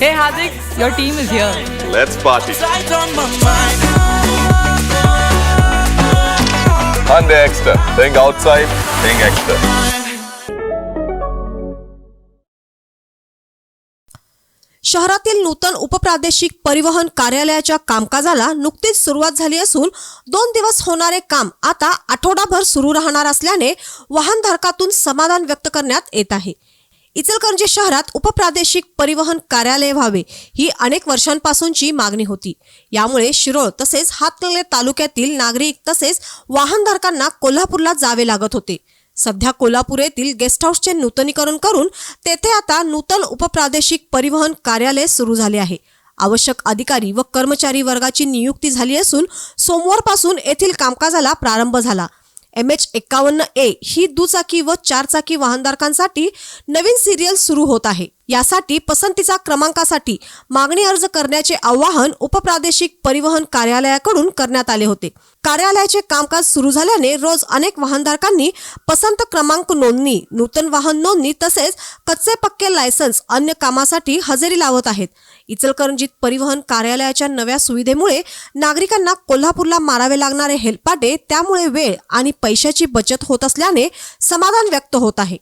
Hey Hardik, your team is here. Let's party. Hyundai Extra. Think outside, think extra. शहरातील नूतन उपप्रादेशिक परिवहन कार्यालयाच्या कामकाजाला नुकतीच सुरुवात झाली असून दोन दिवस होणारे काम आता आठवडाभर सुरू राहणार असल्याने वाहनधारकातून समाधान व्यक्त करण्यात येत आहे इचलकरंजी शहरात उपप्रादेशिक परिवहन कार्यालय व्हावे ही अनेक वर्षांपासूनची मागणी होती. यामुळे शिरोळ तसेच हातकले तालुक्यातील नागरिक तसेच वाहनधारकांना कोल्हापूरला जावे लागत होते. सध्या कोल्हापूर येथील गेस्ट हाऊसचे नूतनीकरण करून तेथे आता नूतन उपप्रादेशिक परिवहन कार्यालय सुरू झाले आहे. आवश्यक अधिकारी व कर्मचारी वर्गाची नियुक्ती झाली असून सोमवारपासून येथील कामकाजाला प्रारंभ झाला. एम एच एक्कावन्न ए ही दुचाकी व चारचाकी वाहनधारकांसाठी नवीन सिरियल सुरू होत आहे. यासाठी पसंतीचा क्रमांकासाठी मागणी अर्ज करण्याचे आवाहन उपप्रादेशिक परिवहन कार्यालयाकडून करण्यात आले होते. कार्यालयाचे कामकाज सुरू झाल्याने रोज अनेक वाहनधारकांनी पसंत क्रमांक नोंदणी नूतन वाहन नोंदणी तसेच कच्चे पक्के लायसन्स अन्य कामासाठी हजेरी लावत आहेत. इचलकरंजीत परिवहन कार्यालयाच्या नव्या सुविधेमुळे नागरिकांना कोल्हापूरला मारावे लागणारे हेलपाटे त्यामुळे वेळ आणि पैशाची बचत होत असल्याने समाधान व्यक्त होत आहे.